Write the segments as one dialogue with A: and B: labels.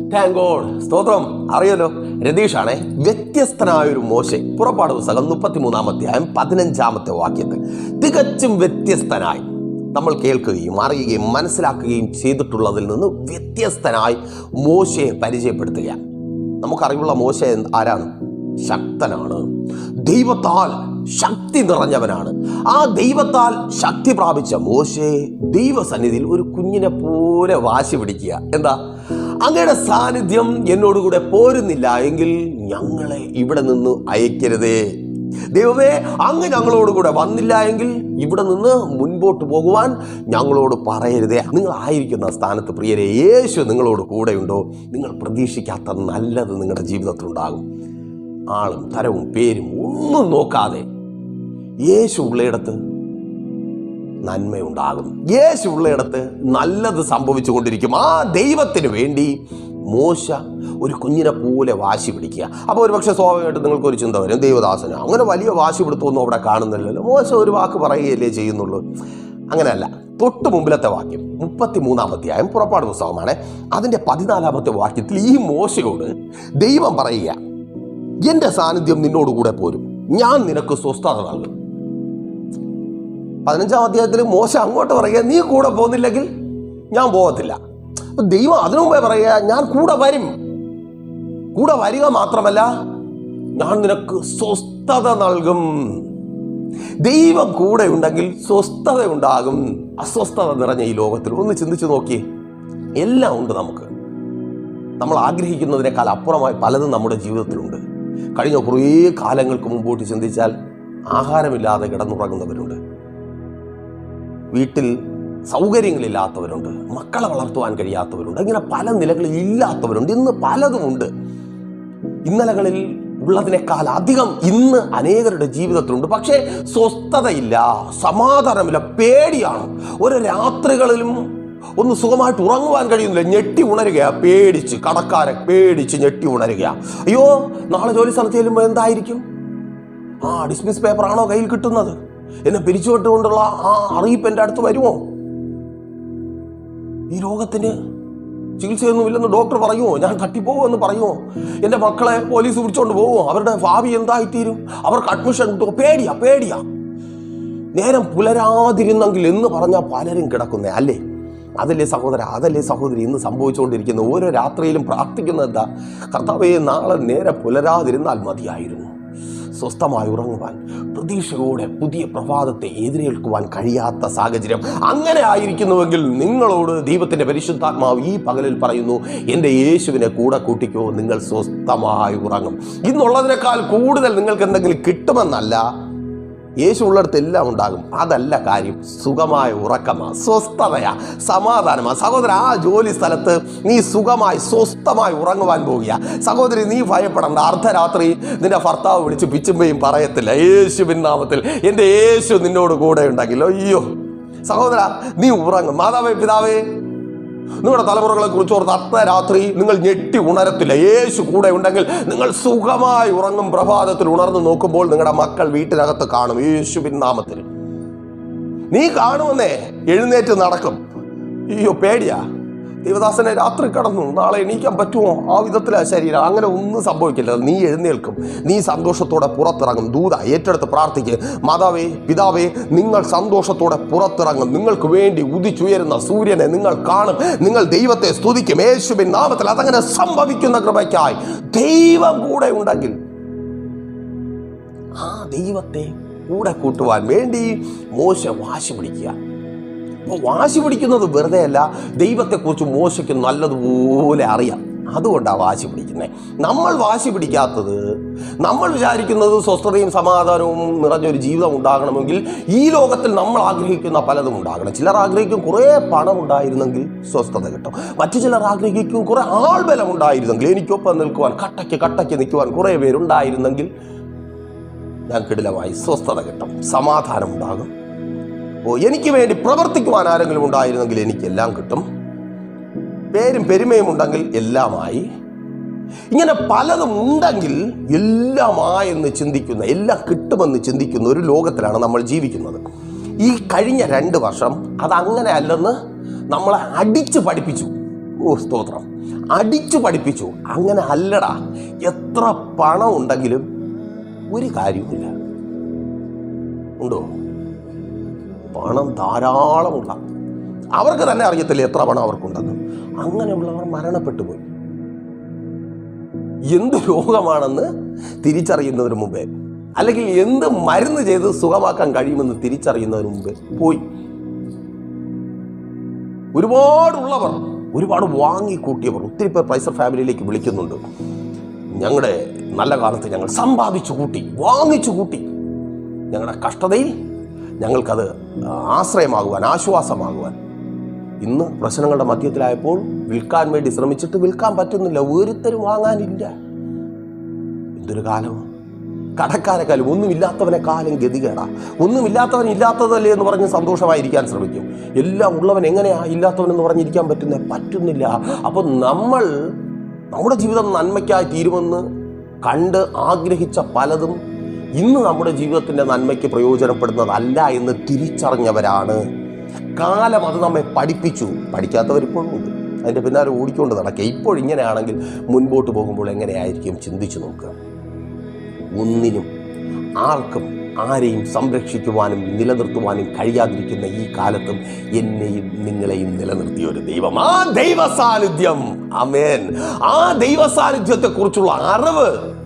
A: Thank സ്തോത്രം. അറിയല്ലോ രതീഷാണേ വ്യത്യസ്തനായ ഒരു മോശെ. പുറപ്പാട് പുസ്തകം മുപ്പത്തിമൂന്നാം അധ്യായം പതിനഞ്ചാമത്തെ വാക്യത്തിൽ. തികച്ചും വ്യത്യസ്തനായി. നമ്മൾ കേൾക്കുകയും അറിയുകയും മനസ്സിലാക്കുകയും ചെയ്തിട്ടുള്ളതിൽ നിന്ന് വ്യത്യസ്തനായി മോശയെ പരിചയപ്പെടുത്തുകയാണ്. നമുക്കറിവുള്ള മോശ ആരാണ്? ശക്തനാണ്. ദൈവത്താൽ ശക്തി നിറഞ്ഞവനാണ്. ആ ദൈവത്താൽ ശക്തി പ്രാപിച്ച മോശയെ ദൈവസന്നിധിയിൽ ഒരു കുഞ്ഞിനെ പോലെ വാശി പിടിക്കുക. എന്താ? അങ്ങയുടെ സാന്നിധ്യം എന്നോടുകൂടെ പോരുന്നില്ല എങ്കിൽ ഞങ്ങളെ ഇവിടെ നിന്ന് അയക്കരുതേ. ദൈവമേ അങ്ങ് ഞങ്ങളോട് കൂടെ വന്നില്ല എങ്കിൽ ഇവിടെ നിന്ന് മുൻപോട്ട് പോകുവാൻ ഞങ്ങളോട് പറയരുതേ. നിങ്ങൾ ആയിരിക്കുന്ന സ്ഥാനത്ത് പ്രിയരെ യേശു നിങ്ങളോട് കൂടെയുണ്ടോ? നിങ്ങൾ പ്രതീക്ഷിക്കാത്ത നല്ലത് നിങ്ങളുടെ ജീവിതത്തിൽ ഉണ്ടാകും. ആളും തരവും പേരും ഒന്നും നോക്കാതെ യേശു ഉള്ളയിടത്ത് നന്മയുണ്ടാകും യേശു ഉള്ളയിടത്ത് നല്ലത് സംഭവിച്ചു കൊണ്ടിരിക്കും ആ ദൈവത്തിന് വേണ്ടി മോശ ഒരു കുഞ്ഞിനെ പോലെ വാശി പിടിക്കുക. അപ്പോൾ ഒരു പക്ഷേ സ്വാഭാവികമായിട്ട് നിങ്ങൾക്ക് ഒരു ചിന്ത വരും. ദൈവദാസന അങ്ങനെ വലിയ വാശി പിടുത്തമൊന്നും അവിടെ കാണുന്നില്ലല്ലോ. മോശ ഒരു വാക്ക് പറയുകയല്ലേ ചെയ്യുന്നുള്ളൂ. അങ്ങനെയല്ല. തൊട്ട് മുമ്പിലത്തെ വാക്യം മുപ്പത്തി മൂന്നാമത്തെ ആയം പുറപ്പാട് പുസ്തകമാണ്. അതിന്റെ പതിനാലാമത്തെ വാക്യത്തിൽ ഈ മോശയോട് ദൈവം പറയുക എന്റെ സാന്നിധ്യം നിന്നോടുകൂടെ പോരും. ഞാൻ നിനക്ക് സ്വസ്ഥത നൽകും. പതിനഞ്ചാം അധ്യായത്തിൽ മോശം അങ്ങോട്ട് പറയുക നീ കൂടെ പോകുന്നില്ലെങ്കിൽ ഞാൻ പോകത്തില്ല. ദൈവം അതിനു മുമ്പേ പറയുക ഞാൻ കൂടെ വരും. കൂടെ വരിക മാത്രമല്ല ഞാൻ നിനക്ക് സ്വസ്ഥത നൽകും. ദൈവം കൂടെ ഉണ്ടെങ്കിൽ സ്വസ്ഥത ഉണ്ടാകും. അസ്വസ്ഥത നിറഞ്ഞ ഈ ലോകത്തിൽ. ഒന്ന് ചിന്തിച്ചു നോക്കി എല്ലാം ഉണ്ട് നമുക്ക്. നമ്മൾ ആഗ്രഹിക്കുന്നതിനേക്കാൾ അപ്പുറമായി പലതും നമ്മുടെ ജീവിതത്തിലുണ്ട്. കഴിഞ്ഞ കുറേ കാലങ്ങൾക്ക് മുമ്പോട്ട് ചിന്തിച്ചാൽ ആഹാരമില്ലാതെ കിടന്നുറങ്ങുന്നവരുണ്ട്. വീട്ടിൽ സൗകര്യങ്ങളില്ലാത്തവരുണ്ട് മക്കളെ വളർത്തുവാൻ കഴിയാത്തവരുണ്ട് ഇങ്ങനെ പല നിലകളിൽ ഇല്ലാത്തവരുണ്ട് ഇന്ന് പലതുമുണ്ട്. ഇന്നലകളിൽ ഉള്ളതിനേക്കാൾ അധികം ഇന്ന് അനേകരുടെ ജീവിതത്തിലുണ്ട്. പക്ഷേ സ്വസ്ഥതയില്ല സമാധാനമില്ല പേടിയാണ്. ഒരു രാത്രികളിലും ഒന്ന് സുഖമായിട്ട് ഉറങ്ങുവാൻ കഴിയുന്നില്ല ഞെട്ടി ഉണരുകയാണ് പേടിച്ച് കടക്കാരെ പേടിച്ച് ഞെട്ടി ഉണരുകയാണ് അയ്യോ നാളെ ജോലി സ്ഥലത്ത് ചെല്ലുമ്പോൾ എന്തായിരിക്കും? ആ ഡിസ്മിസ് പേപ്പറാണോ കയ്യിൽ കിട്ടുന്നത്? എന്നെ പിരിച്ചുവിട്ടുകൊണ്ടുള്ള ആ അറിയിപ്പ് എന്റെ അടുത്ത് വരുമോ? ഈ രോഗത്തിന് ചികിത്സയൊന്നുമില്ലെന്ന് ഡോക്ടർ പറയുമോ? ഞാൻ തട്ടിപ്പോകുമെന്ന് പറയുമോ? എന്റെ മക്കളെ പോലീസ് പിടിച്ചോണ്ട് പോകുമോ അവരുടെ ഭാവി എന്തായിത്തീരും? അവർക്ക് അഡ്മിഷൻ കിട്ടുമോ? പേടിയാ പേടിയാ. നേരം പുലരാതിരുന്നെങ്കിൽ എന്ന് പറഞ്ഞാൽ പലരും കിടക്കുന്നേ അല്ലേ? അതല്ലേ സഹോദര അതല്ലേ സഹോദരി ഇന്ന് സംഭവിച്ചുകൊണ്ടിരിക്കുന്ന ഓരോ രാത്രിയിലും പ്രാർത്ഥിക്കുന്നത് എന്താ? കർത്താവേ നാളെ നേരെ പുലരാതിരുന്നാൽ മതിയായിരുന്നു. സ്വസ്ഥമായി ഉറങ്ങുവാൻ പ്രതീക്ഷയോടെ പുതിയ പ്രഭാതത്തെ എതിരേൽക്കുവാൻ കഴിയാത്ത സാഹചര്യം അങ്ങനെ ആയിരിക്കുന്നുവെങ്കിൽ നിങ്ങളോട് ദൈവത്തിന്റെ പരിശുദ്ധാത്മാവ് ഈ പകലിൽ പറയുന്നു എന്റെ യേശുവിനെ കൂടെ കൂട്ടിക്കോ നിങ്ങൾ സ്വസ്ഥമായി ഉറങ്ങും. ഇന്നുള്ളതിനേക്കാൾ കൂടുതൽ നിങ്ങൾക്ക് എന്തെങ്കിലും കിട്ടുമെന്നല്ല യേശു ഉള്ളിടത്ത് എല്ലാം ഉണ്ടാകും. അതല്ല കാര്യം. സുഖമായ ഉറക്കമാ സ്വസ്ഥതയാ സമാധാനമാ. സഹോദര ആ ജോലി സ്ഥലത്ത് നീ സുഖമായി സ്വസ്ഥമായി ഉറങ്ങുവാൻ പോകുക സഹോദരി നീ ഭയപ്പെടണ്ട. അർദ്ധരാത്രി നിന്റെ ഭർത്താവ് വിളിച്ച് പിച്ചുമ്പയും പറയത്തില്ല. യേശുവിൻ നാമത്തിൽ എന്റെ യേശു നിന്നോട് കൂടെ ഉണ്ടെങ്കിലോ അയ്യോ. സഹോദര നീ ഉറങ്ങും. മാതാവേ പിതാവേ നിങ്ങളുടെ തലമുറകളെ കുറിച്ച് ഓർത്ത് അത്ത രാത്രി നിങ്ങൾ ഞെട്ടി ഉണരത്തില്ല. യേശു കൂടെ ഉണ്ടെങ്കിൽ നിങ്ങൾ സുഖമായി ഉറങ്ങും. പ്രഭാതത്തിൽ ഉണർന്നു നോക്കുമ്പോൾ നിങ്ങളുടെ മക്കൾ വീട്ടിനകത്ത് കാണും. യേശുവിൻ നാമത്തിൽ. നീ കാണുമെന്നേ എഴുന്നേറ്റ് നടക്കും. അയ്യോ പേടിയാ. ദേവദാസനെ രാത്രി കടന്നു. നാളെ എണീക്കാൻ പറ്റുമോ? ആ വിധത്തിലാ ശരീരം. അങ്ങനെ ഒന്നും സംഭവിക്കില്ല. നീ എഴുന്നേൽക്കും. നീ സന്തോഷത്തോടെ പുറത്തിറങ്ങും. ദൂത ഏറ്റെടുത്ത് പ്രാർത്ഥിക്കുക മാതാവേ പിതാവേ നിങ്ങൾ സന്തോഷത്തോടെ പുറത്തിറങ്ങും. നിങ്ങൾക്ക് വേണ്ടി ഉദിച്ചുയരുന്ന സൂര്യനെ നിങ്ങൾ കാണും. നിങ്ങൾ ദൈവത്തെ സ്തുതിക്കും. യേശുബിൻ നാമത്തിൽ അതങ്ങനെ സംഭവിക്കുന്ന കൃപയ്ക്കായി ദൈവം കൂടെ ഉണ്ടെങ്കിൽ ആ ദൈവത്തെ കൂടെ കൂട്ടുവാൻ വേണ്ടി മോശം വാശി പിടിക്കുക. അപ്പോൾ വാശി പിടിക്കുന്നത് വെറുതെ അല്ല ദൈവത്തെക്കുറിച്ച് മോശയ്ക്ക് നല്ലതുപോലെ അറിയാം. അതുകൊണ്ടാണ് വാശി പിടിക്കുന്നത് നമ്മൾ വാശി പിടിക്കാത്തത് നമ്മൾ വിചാരിക്കുന്നത് സ്വസ്ഥതയും സമാധാനവും നിറഞ്ഞൊരു ജീവിതം ഉണ്ടാകണമെങ്കിൽ ഈ ലോകത്തിൽ നമ്മൾ ആഗ്രഹിക്കുന്ന പലതും ഉണ്ടാകണം. ചിലർ ആഗ്രഹിക്കും കുറേ പണം ഉണ്ടായിരുന്നെങ്കിൽ സ്വസ്ഥത കിട്ടും. മറ്റു ചിലർ ആഗ്രഹിക്കും കുറേ ആൾബലം ഉണ്ടായിരുന്നെങ്കിൽ എനിക്കൊപ്പം നിൽക്കുവാൻ കട്ടയ്ക്ക് കട്ടയ്ക്ക് നിൽക്കുവാൻ കുറേ പേരുണ്ടായിരുന്നെങ്കിൽ ഞാൻ കിടിലമായി സ്വസ്ഥത കിട്ടും സമാധാനം ഉണ്ടാകും. എനിക്ക് വേണ്ടി പ്രവർത്തിക്കുവാൻ ആരെങ്കിലും ഉണ്ടായിരുന്നെങ്കിൽ എനിക്കെല്ലാം കിട്ടും. പേരും പെരുമയും ഉണ്ടെങ്കിൽ എല്ലാമായി. ഇങ്ങനെ പലതും ഉണ്ടെങ്കിൽ എല്ലാമായെന്ന് ചിന്തിക്കുന്ന എല്ലാം കിട്ടുമെന്ന് ചിന്തിക്കുന്ന ഒരു ലോകത്തിലാണ് നമ്മൾ ജീവിക്കുന്നത്. ഈ കഴിഞ്ഞ രണ്ട് വർഷം അതങ്ങനെ അല്ലെന്ന് നമ്മളെ അടിച്ചു പഠിപ്പിച്ചു. ഓ സ്തോത്രം. അടിച്ചു പഠിപ്പിച്ചു. അങ്ങനെ അല്ലടാ എത്ര പണം ഉണ്ടെങ്കിലും ഒരു കാര്യവുമില്ല. ഉണ്ടോ? പണം ധാരാളമുള്ള അവർക്ക് തന്നെ അറിയത്തില്ല എത്ര പണം അവർക്കുണ്ടെന്ന്. അങ്ങനെയുള്ളവർ മരണപ്പെട്ടു പോയി. എന്ത് രോഗമാണെന്ന് തിരിച്ചറിയുന്നതിന് മുമ്പേ അല്ലെങ്കിൽ എന്ത് മരുന്ന് ചെയ്ത് സുഖമാക്കാൻ കഴിയുമെന്ന് തിരിച്ചറിയുന്നതിന് മുമ്പേ പോയി. ഒരുപാടുള്ളവർ ഒരുപാട് വാങ്ങിക്കൂട്ടിയവർ ഒത്തിരി പേർ പ്രൈസർ ഫാമിലിയിലേക്ക് വിളിക്കുന്നുണ്ട്. ഞങ്ങളുടെ നല്ല കാലത്ത് ഞങ്ങൾ സമ്പാദിച്ചു കൂട്ടി വാങ്ങിച്ചു കൂട്ടി. ഞങ്ങളുടെ കഷ്ടതയിൽ ഞങ്ങൾക്കത് ആശ്രയമാകുവാൻ ആശ്വാസമാകുവാൻ. ഇന്ന് പ്രശ്നങ്ങളുടെ മധ്യത്തിലായപ്പോൾ വിൽക്കാൻ വേണ്ടി ശ്രമിച്ചിട്ട് വിൽക്കാൻ പറ്റുന്നില്ല ഒരുത്തരും വാങ്ങാനില്ല. എന്തൊരു കാലം. ഒന്നുമില്ലാത്തവനെ കാലം ഗതികേടാ. ഒന്നുമില്ലാത്തവൻ ഇല്ലാത്തതല്ലേ എന്ന് പറഞ്ഞ് സന്തോഷമായിരിക്കാൻ ശ്രമിക്കും. എല്ലാം ഉള്ളവൻ എങ്ങനെയാ ഇല്ലാത്തവനെന്ന് പറഞ്ഞിരിക്കാൻ പറ്റുന്നത് പറ്റുന്നില്ല. അപ്പോൾ നമ്മൾ നമ്മുടെ ജീവിതം നന്മയ്ക്കായി തീരുമെന്ന് കണ്ട് ആഗ്രഹിച്ച പലതും ഇന്ന് നമ്മുടെ ജീവിതത്തിന്റെ നന്മയ്ക്ക് പ്രയോജനപ്പെടുന്നതല്ല എന്ന് തിരിച്ചറിഞ്ഞവരാണ്. കാലം അത് നമ്മെ പഠിപ്പിച്ചു. പഠിക്കാത്തവരിപ്പോഴും ഉണ്ട് അതിന്റെ പിന്നാലെ ഓടിക്കൊണ്ട് നടക്കുക. ഇപ്പോൾ ഇങ്ങനെയാണെങ്കിൽ മുൻപോട്ട് പോകുമ്പോൾ എങ്ങനെയായിരിക്കും ചിന്തിച്ചു നോക്കുക. ഒന്നിനും ആർക്കും ആരെയും സംരക്ഷിക്കുവാനും നിലനിർത്തുവാനും കഴിയാതിരിക്കുന്ന ഈ കാലത്തും എന്നെയും നിങ്ങളെയും നിലനിർത്തിയ ഒരു ദൈവം. ആ ദൈവ സാന്നിധ്യം അമേൻ ആ ദൈവ സാന്നിധ്യത്തെ കുറിച്ചുള്ള അറിവ്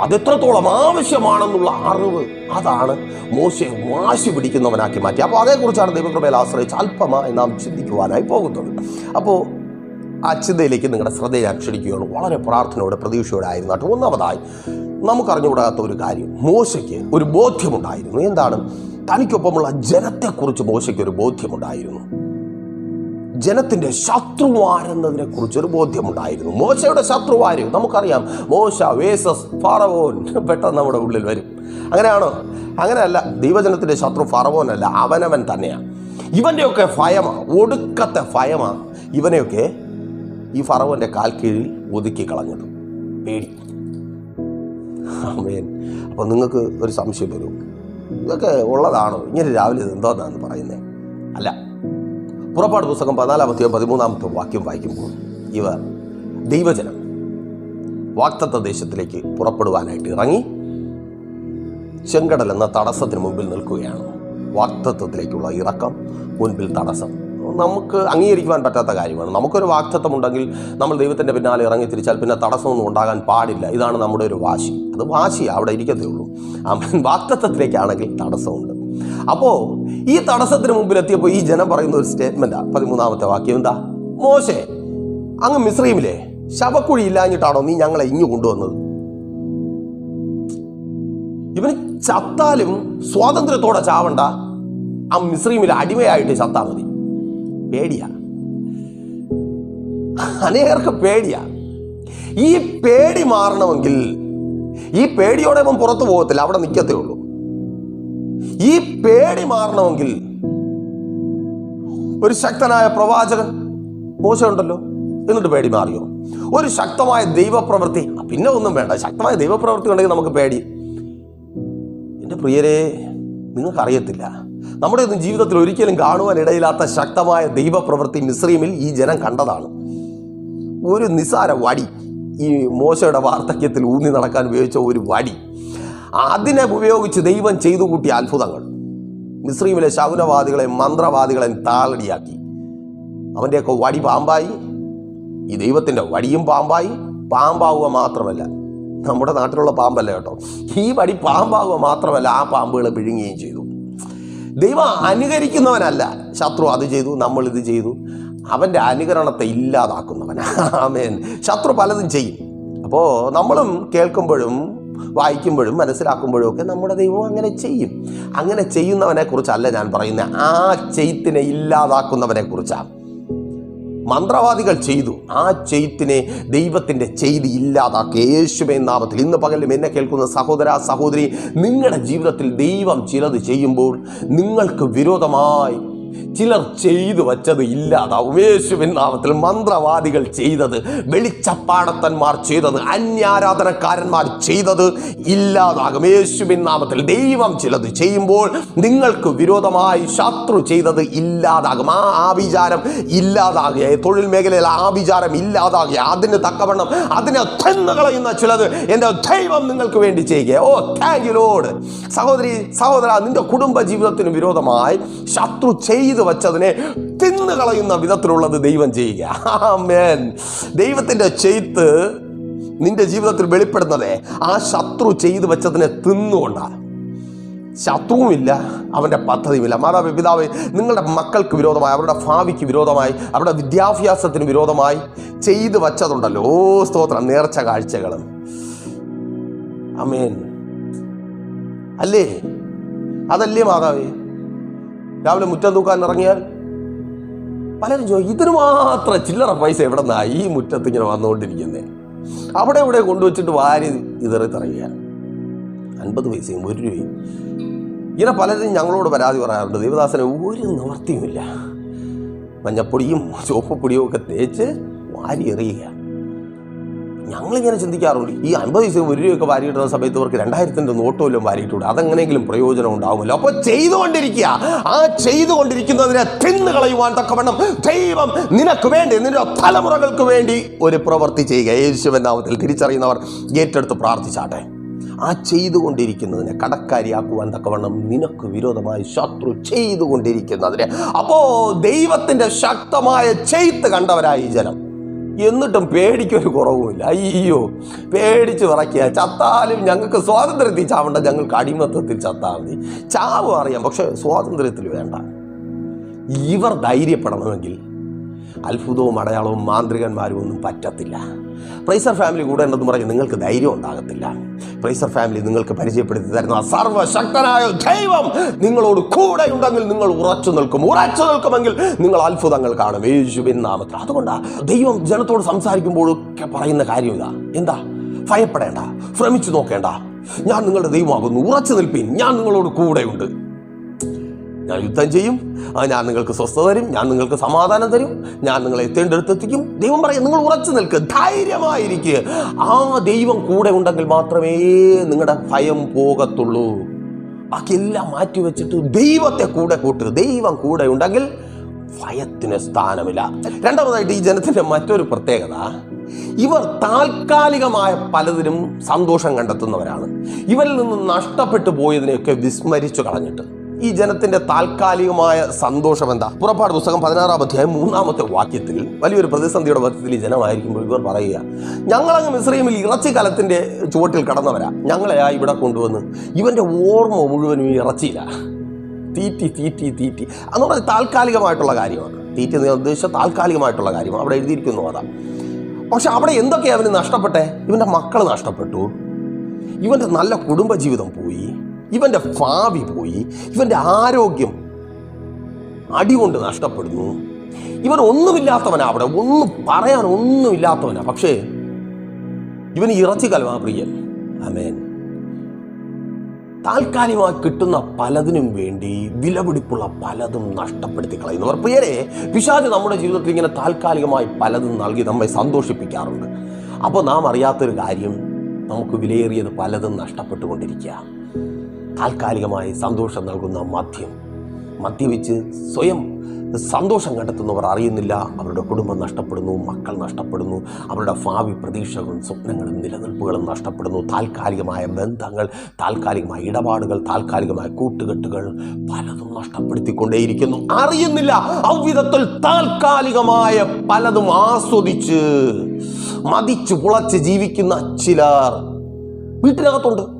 A: അതെത്രത്തോളം ആവശ്യമാണെന്നുള്ള അറിവ് അതാണ് മോശയെ വാശി പിടിക്കുന്നവനാക്കി മാറ്റി. അപ്പോൾ അതേക്കുറിച്ചാണ് ദൈവകൃപയിൽ ആശ്രയിച്ച് അല്പമായി നാം ചിന്തിക്കുവാനായി പോകുന്നത്. അപ്പോൾ ആ ചിന്തയിലേക്ക് നിങ്ങളുടെ ശ്രദ്ധയെ ഞാൻ വളരെ പ്രാർത്ഥനയോടെ പ്രതീക്ഷയോടെ ആയിരുന്നു ഒന്നാമതായി നമുക്കറിഞ്ഞുകൂടാത്ത ഒരു കാര്യം. മോശയ്ക്ക് ഒരു ബോധ്യമുണ്ടായിരുന്നു. എന്താണ്? തനിക്കൊപ്പമുള്ള ജനത്തെക്കുറിച്ച് മോശയ്ക്ക് ഒരു ബോധ്യമുണ്ടായിരുന്നു. ജനത്തിന്റെ ശത്രുവാരെന്നതിനെ കുറിച്ച് ഒരു ബോധ്യമുണ്ടായിരുന്നു. മോശയുടെ ശത്രുവാര് നമുക്കറിയാം മോശ വേസസ് ഫറവോൻ പെട്ടെന്ന് നമ്മുടെ ഉള്ളിൽ വരും. അങ്ങനെയാണോ? അങ്ങനെയല്ല ദൈവജനത്തിന്റെ ശത്രു ഫറവോനല്ല അവനവൻ തന്നെയാണ് ഇവന്റെയൊക്കെ ഭയമാ ഒടുക്കത്തെ ഭയമാ. ഇവനെയൊക്കെ ഈ ഫറവോന്റെ കാൽ കീഴിൽ ഒതുക്കി കളഞ്ഞത്. പേടി. ആമേൻ. അപ്പോൾ നിങ്ങൾക്ക് ഒരു സംശയം വരും. ഇതൊക്കെ ഉള്ളതാണോ. ഇങ്ങനെ രാവിലെ ഇത് എന്തോന്നാന്ന് പറയുന്നത് അല്ല പുറപ്പാട് പുസ്തകം പതിനാലാമത്തെയോ പതിമൂന്നാമത്തെ വാക്യം വായിക്കുമ്പോൾ ഇവർ ദൈവജനം വാക്തത്വ ദേശത്തിലേക്ക് പുറപ്പെടുവാനായിട്ട് ഇറങ്ങി ചെങ്കടൽ എന്ന തടസ്സത്തിന് മുമ്പിൽ നിൽക്കുകയാണ്. വാക്തത്വത്തിലേക്കുള്ള ഇറക്കം മുൻപിൽ തടസ്സം. നമുക്ക് അംഗീകരിക്കുവാൻ പറ്റാത്ത കാര്യമാണ്. നമുക്കൊരു വാക്തത്വം ഉണ്ടെങ്കിൽ നമ്മൾ ദൈവത്തിന്റെ പിന്നാലെ ഇറങ്ങി തിരിച്ചാൽ പിന്നെ തടസ്സമൊന്നും ഉണ്ടാകാൻ പാടില്ല. ഇതാണ് നമ്മുടെ ഒരു വാശി. അത് വാശിയാണ് അവിടെ ഇരിക്കത്തേ ഉള്ളൂ. വാക്തത്വത്തിലേക്കാണെങ്കിൽ തടസ്സമുണ്ട്. അപ്പോൾ ഈ തടസ്സത്തിന് മുമ്പിൽ എത്തിയപ്പോൾ ഈ ജനം പറയുന്ന ഒരു സ്റ്റേറ്റ്മെന്റാ പതിമൂന്നാമത്തെ വാക്യം എന്താ? മോശേ അങ്ങ് മിശ്രീമിലെ ശവക്കുഴി ഇല്ലാഞ്ഞിട്ടാണോ നീ ഞങ്ങളെ ഇങ്ങു കൊണ്ടുവന്നത്? ഇവന് ചത്താലും സ്വാതന്ത്ര്യത്തോടെ ചാവണ്ട. ആ മിശ്രീമിൽ അടിമയായിട്ട് ചത്താ മതി. പേടിയാ. അനേകർക്ക് പേടിയാ. ഈ പേടി മാറണമെങ്കിൽ ഈ പേടിയോടെ അവൻ പുറത്തു പോകത്തില്ല അവിടെ നിൽക്കത്തേ ഉള്ളൂ. ഈ പേടി മാറണമെങ്കിൽ ഒരു ശക്തനായ പ്രവാചകൻ മോശമുണ്ടല്ലോ എന്നിട്ട് പേടി മാറിയോ? ഒരു ശക്തമായ ദൈവപ്രവൃത്തി. പിന്നെ ഒന്നും വേണ്ട. ശക്തമായ ദൈവപ്രവൃത്തി ഉണ്ടെങ്കിൽ നമുക്ക് പേടി. എന്റെ പ്രിയരെ നിങ്ങൾക്കറിയത്തില്ല. നമ്മുടെ ഒന്നും ജീവിതത്തിൽ ഒരിക്കലും കാണുവാൻ ഇടയില്ലാത്ത ശക്തമായ ദൈവപ്രവൃത്തി മിശ്രീമിൽ ഈ ജനം കണ്ടതാണ്. ഒരു നിസാര വടി. ഈ മോശയുടെ വാർദ്ധക്യത്തിൽ ഊന്നി നടക്കാൻ ഉപയോഗിച്ച ഒരു വടി. അതിനെ ഉപയോഗിച്ച് ദൈവം ചെയ്തു കൂട്ടിയ അത്ഭുതങ്ങൾ. മിശ്രീമിലെ ശകുനവാദികളെ മന്ത്രവാദികളെ താളടിയാക്കി. അവന്റെയൊക്കെ വടി പാമ്പായി. ഈ ദൈവത്തിന്റെ വടിയും പാമ്പായി. പാമ്പാവുക മാത്രമല്ല നമ്മുടെ നാട്ടിലുള്ള പാമ്പല്ല കേട്ടോ? ഈ വടി പാമ്പാവുക മാത്രമല്ല ആ പാമ്പുകളെ വിഴുങ്ങുകയും ചെയ്തു. ദൈവം അനുകരിക്കുന്നവനല്ല. ശത്രു അത് ചെയ്തു നമ്മൾ ഇത് ചെയ്തു. അവന്റെ അനുകരണത്തെ ഇല്ലാതാക്കുന്നവൻ. ആമേൻ. ശത്രു പലതും ചെയ്യും. അപ്പോൾ നമ്മളും കേൾക്കുമ്പോഴും വായിക്കുമ്പോഴും മനസ്സിലാക്കുമ്പോഴും ഒക്കെ നമ്മുടെ ദൈവം അങ്ങനെ ചെയ്യും. അങ്ങനെ ചെയ്യുന്നവനെ കുറിച്ചല്ല ഞാൻ പറയുന്നത് ആ ചെയ്ത്തിനെ ഇല്ലാതാക്കുന്നവനെ കുറിച്ചാണ് മന്ത്രവാദികൾ ചെയ്തു. ആ ചെയ്ത്തിനെ ദൈവത്തിന്റെ ചെയ്തി ഇല്ലാതാക്കി. യേശുവേ നാമത്തിൽ ഇന്ന് പകലും എന്നെ കേൾക്കുന്ന സഹോദര സഹോദരി നിങ്ങളുടെ ജീവിതത്തിൽ ദൈവം ചിലത് ചെയ്യുമ്പോൾ നിങ്ങൾക്ക് വിരോധമായി ചിലർ ചെയ്തു വച്ചത് ഇല്ലാതാവും. യേശുവിൻ നാമത്തിൽ മന്ത്രവാദികൾ ചെയ്തത് വെളിച്ചപ്പാടത്തന്മാർ ചെയ്തത് അന്യാരാധനക്കാരന്മാർ ചെയ്തത് ഇല്ലാതാകും. യേശുവിൻ നാമത്തിൽ ദൈവം ചിലത് ചെയ്യുമ്പോൾ നിങ്ങൾക്ക് വിരോധമായി ശത്രു ചെയ്തത് ഇല്ലാതാകും. ആ ആഭിചാരം ഇല്ലാതാകുക തൊഴിൽ മേഖലയിൽ ആഭിചാരം ഇല്ലാതാകുക അതിന് തക്കവണ്ണം അതിനെ തിന്നുകളയുന്ന ചിലത് എന്റെ ദൈവം നിങ്ങൾക്ക് വേണ്ടി ചെയ്യുക ഓ താങ്ക് യു ലോഡ് സഹോദരി സഹോദര നിന്റെ കുടുംബ ജീവിതത്തിന് വിരോധമായി ശത്രു ചെയ്തു വച്ചതിനെ തിന്നുകളയുന്ന വിധത്തിലുള്ളത് ദൈവം ചെയ്യുക. ആമേൻ. ദൈവത്തിന്റെ ചെയ്ത്ത് നിന്റെ ജീവിതത്തിൽ വെളിപ്പെടുന്നത്. ആ ശത്രു ചെയ്തു വെച്ചതിനെ തിന്നുകൊണ്ടാണ് ശത്രുവുമില്ല അവന്റെ പദ്ധതിയുമില്ല. മാതാവ് പിതാവ് നിങ്ങളുടെ മക്കൾക്ക് വിരോധമായി അവരുടെ ഭാവിക്ക് വിരോധമായി അവരുടെ വിദ്യാഭ്യാസത്തിന് വിരോധമായി ചെയ്തു വച്ചതുണ്ടല്ലോ. ഓ സ്തോത്രം. നേർച്ച കാഴ്ചകളും. അമേൻ അല്ലേ? അതല്ലേ മാതാവേ? രാവിലെ മുറ്റം തൂക്കാൻ ഇറങ്ങിയാൽ പലരും ചോദിക്കും ഇതിന് മാത്രം ചില്ലറ പൈസ എവിടെ നിന്നാ ഈ മുറ്റത്ത് ഇങ്ങനെ വന്നുകൊണ്ടിരിക്കുന്നത് അവിടെ ഇവിടെ കൊണ്ടുവച്ചിട്ട് വാരി ഇതറി തറയുക അൻപത് പൈസയും ഒരു രൂപയും. ഇങ്ങനെ പലരും ഞങ്ങളോട് പരാതി പറയാറുണ്ട് ദേവദാസന് ഒരു നിവർത്തിയുമില്ല. മഞ്ഞപ്പൊടിയും ചുവപ്പ് പൊടിയും ഒക്കെ തേച്ച് വാരി എറിയുക ഞങ്ങളിങ്ങനെ ചിന്തിക്കാറുണ്ട്. ഈ അൻപത് പൈസ ഒരു രൂപയൊക്കെ വാരിയിടുന്ന സമയത്ത് ഇവർക്ക് രണ്ടായിരത്തിന്റെ നോട്ടുമല്ലോ വല്ലതും വാരിയിട്ടുണ്ട് അതെങ്ങനെയെങ്കിലും പ്രയോജനം ഉണ്ടാവുമല്ലോ. അപ്പോൾ ചെയ്തുകൊണ്ടിരിക്കുക. ആ ചെയ്തുകൊണ്ടിരിക്കുന്നതിനെ തിന്നു കളയുവാൻ തക്കവണ്ണം ദൈവം നിനക്ക് വേണ്ടി നിന്റെ തലമുറകൾക്ക് വേണ്ടി ഒരു പ്രവൃത്തി ചെയ്യുക. യേശുവൻ നാമത്തിൽ തിരിച്ചറിയുന്നവർ ഏറ്റെടുത്ത് പ്രാർത്ഥിച്ചാട്ടെ. ആ ചെയ്തുകൊണ്ടിരിക്കുന്നതിനെ കടക്കാരിയാക്കുവാൻ തക്കവണ്ണം നിനക്ക് വിരോധമായി ശത്രു ചെയ്തുകൊണ്ടിരിക്കുന്നതിന്. അപ്പോൾ ദൈവത്തിന്റെ ശക്തമായ ചെയ്ത്ത് കണ്ടവരായി ജനം. എന്നിട്ടും പേടിക്കൊരു കുറവുമില്ല. അയ്യോ പേടിച്ച് വിറയ്ക്കുക. ചത്താലും ഞങ്ങൾക്ക് സ്വാതന്ത്ര്യത്തിൽ ചാവണ്ട ഞങ്ങൾക്ക് അടിമത്തത്തിൽ ചത്താൽ മതി. ചാവ് അറിയാം പക്ഷേ സ്വാതന്ത്ര്യത്തിൽ വേണ്ട. ഇവർ ധൈര്യപ്പെടണമെങ്കിൽ അത്ഭുതവും അടയാളവും മാന്ത്രികന്മാരും ഒന്നും പറ്റത്തില്ല. പ്രൈസർ ഫാമിലി കൂടേണ്ടെന്ന് പറഞ്ഞ് നിങ്ങൾക്ക് ധൈര്യം ഉണ്ടാകത്തില്ല. പ്രൈസർ ഫാമിലി നിങ്ങൾക്ക് പരിചയപ്പെടുത്തി തരുന്ന സർവശക്തനായ ദൈവം നിങ്ങളോട് കൂടെ ഉണ്ടെങ്കിൽ നിങ്ങൾ ഉറച്ചു നിൽക്കും. ഉറച്ചു നിൽക്കുമെങ്കിൽ നിങ്ങൾ അത്ഭുതങ്ങൾ കാണും. യേശുവിൻ നാമത്തിൽ. അതുകൊണ്ടാണ് ദൈവം ജനത്തോട് സംസാരിക്കുമ്പോഴൊക്കെ പറയുന്ന കാര്യം ഇതാ. എന്താ? ഭയപ്പെടേണ്ട. ശ്രമിച്ചു നോക്കേണ്ട. ഞാൻ നിങ്ങളുടെ ദൈവമാകുന്നു. ഉറച്ചു നിൽപ്പിൻ. ഞാൻ നിങ്ങളോട് കൂടെയുണ്ട്. ഞാൻ യുദ്ധം ചെയ്യും. ഞാൻ നിങ്ങൾക്ക് സ്വസ്ഥത തരും. ഞാൻ നിങ്ങൾക്ക് സമാധാനം തരും. ഞാൻ നിങ്ങളെ എത്തേണ്ടടുത്തെത്തിക്കും ദൈവം പറയും നിങ്ങൾ ഉറച്ചു നിൽക്കുക ധൈര്യമായിരിക്കുക ആ ദൈവം കൂടെ ഉണ്ടെങ്കിൽ മാത്രമേ നിങ്ങളുടെ ഭയം പോകത്തുള്ളൂ. ബാക്കിയെല്ലാം മാറ്റി വെച്ചിട്ട് ദൈവത്തെ കൂടെ കൂട്ടുക ദൈവം കൂടെ ഉണ്ടെങ്കിൽ ഭയത്തിന് സ്ഥാനമില്ല. രണ്ടാമതായിട്ട് ഈ ജനത്തിന്റെ മറ്റൊരു പ്രത്യേകത ഇവർ താൽക്കാലികമായ പലതിനും സന്തോഷം കണ്ടെത്തുന്നവരാണ്. ഇവരിൽ നിന്ന് നഷ്ടപ്പെട്ടു പോയതിനെയൊക്കെ വിസ്മരിച്ചു കളഞ്ഞിട്ട്. ഈ ജനത്തിന്റെ താൽക്കാലികമായ സന്തോഷം എന്താ? പുറപ്പാട് പുസ്തകം പതിനാറാം അധ്യായം മൂന്നാമത്തെ വാക്യത്തിൽ വലിയൊരു പ്രതിസന്ധിയുടെ മധ്യത്തിൽ ഈ ജനമായിരിക്കുമ്പോൾ ഇവർ പറയുക ഞങ്ങളങ്ങ് മിശ്രീമിൽ ഇറച്ചി കലത്തിന്റെ ചുവട്ടിൽ കടന്നവരാ. ഞങ്ങളെയാ ഇവിടെ കൊണ്ടുവന്ന് ഇവന്റെ ഓർമ്മ മുഴുവനും ഈ ഇറച്ചിയില്ല തീറ്റി തീറ്റി തീറ്റി. എന്ന് പറഞ്ഞാൽ താൽക്കാലികമായിട്ടുള്ള കാര്യമാണ്. തീറ്റി എന്ന് ഉദ്ദേശിച്ച താൽക്കാലികമായിട്ടുള്ള കാര്യമാണ്. അവിടെ എഴുതിയിരിക്കുന്നു അതാണ് പക്ഷെ അവിടെ എന്തൊക്കെയാണ് അവന് നഷ്ടപ്പെട്ടെ? ഇവന്റെ മക്കൾ നഷ്ടപ്പെട്ടു. ഇവന്റെ നല്ല കുടുംബജീവിതം പോയി. ഇവന്റെ ഭാവി പോയി ഇവന്റെ ആരോഗ്യം അടികൊണ്ട് നഷ്ടപ്പെടുന്നു. ഇവൻ ഒന്നുമില്ലാത്തവനാ അവിടെ ഒന്നും പറയാൻ ഒന്നുമില്ലാത്തവനാ. പക്ഷേ ഇവന് ഇറച്ചി കലമാ പ്രിയൻ. അമേൻ താൽക്കാലികമായി കിട്ടുന്ന പലതിനും വേണ്ടി വിലപിടിപ്പുള്ള പലതും നഷ്ടപ്പെടുത്തി കളയുന്നവർ. പ്രിയരെ പിശാജ് നമ്മുടെ ജീവിതത്തിൽ ഇങ്ങനെ താൽക്കാലികമായി പലതും നൽകി നമ്മെ സന്തോഷിപ്പിക്കാറുണ്ട്. അപ്പോൾ നാം അറിയാത്തൊരു കാര്യം നമുക്ക് വിലയേറിയത് പലതും നഷ്ടപ്പെട്ടുകൊണ്ടിരിക്കുക താൽക്കാലികമായി സന്തോഷം നൽകുന്ന മദ്യം. മദ്യപിച്ച് സ്വയം സന്തോഷം കണ്ടെത്തുന്നവർ അറിയുന്നില്ല. അവരുടെ കുടുംബം നഷ്ടപ്പെടുന്നു മക്കൾ നഷ്ടപ്പെടുന്നു അവരുടെ ഭാവി പ്രതീക്ഷകളും സ്വപ്നങ്ങളും നിലനിൽപ്പുകളും നഷ്ടപ്പെടുന്നു. താൽക്കാലികമായ ബന്ധങ്ങൾ താൽക്കാലികമായ ഇടപാടുകൾ താൽക്കാലികമായ കൂട്ടുകെട്ടുകൾ പലതും നഷ്ടപ്പെടുത്തിക്കൊണ്ടേയിരിക്കുന്നു. അറിയുന്നില്ല. അவ்விധത്തിൽ താൽക്കാലികമായ പലതും ആസ്വദിച്ച് മതിച്ച് പുളച്ച് ജീവിക്കുന്ന ചിലർ വീട്ടിനകത്തുണ്ട്.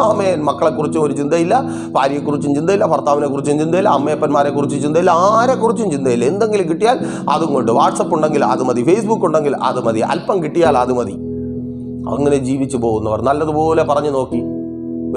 A: ആമേൻ. മക്കളെക്കുറിച്ചും ഒരു ചിന്തയില്ല ഭാര്യയെക്കുറിച്ചും ചിന്തയില്ല ഭർത്താവിനെ കുറിച്ചും ചിന്തയില്ല അമ്മയപ്പന്മാരെ കുറിച്ചും ചിന്തയില്ല ആരെക്കുറിച്ചും ചിന്തയില്ല. എന്തെങ്കിലും കിട്ടിയാൽ അതും കൊണ്ട്. വാട്സപ്പ് ഉണ്ടെങ്കിൽ അത് മതി ഫേസ്ബുക്ക് ഉണ്ടെങ്കിൽ അത് മതി അല്പം കിട്ടിയാൽ അത് മതി. അങ്ങനെ ജീവിച്ചു പോകുന്നവർ നല്ലതുപോലെ പറഞ്ഞു നോക്കി.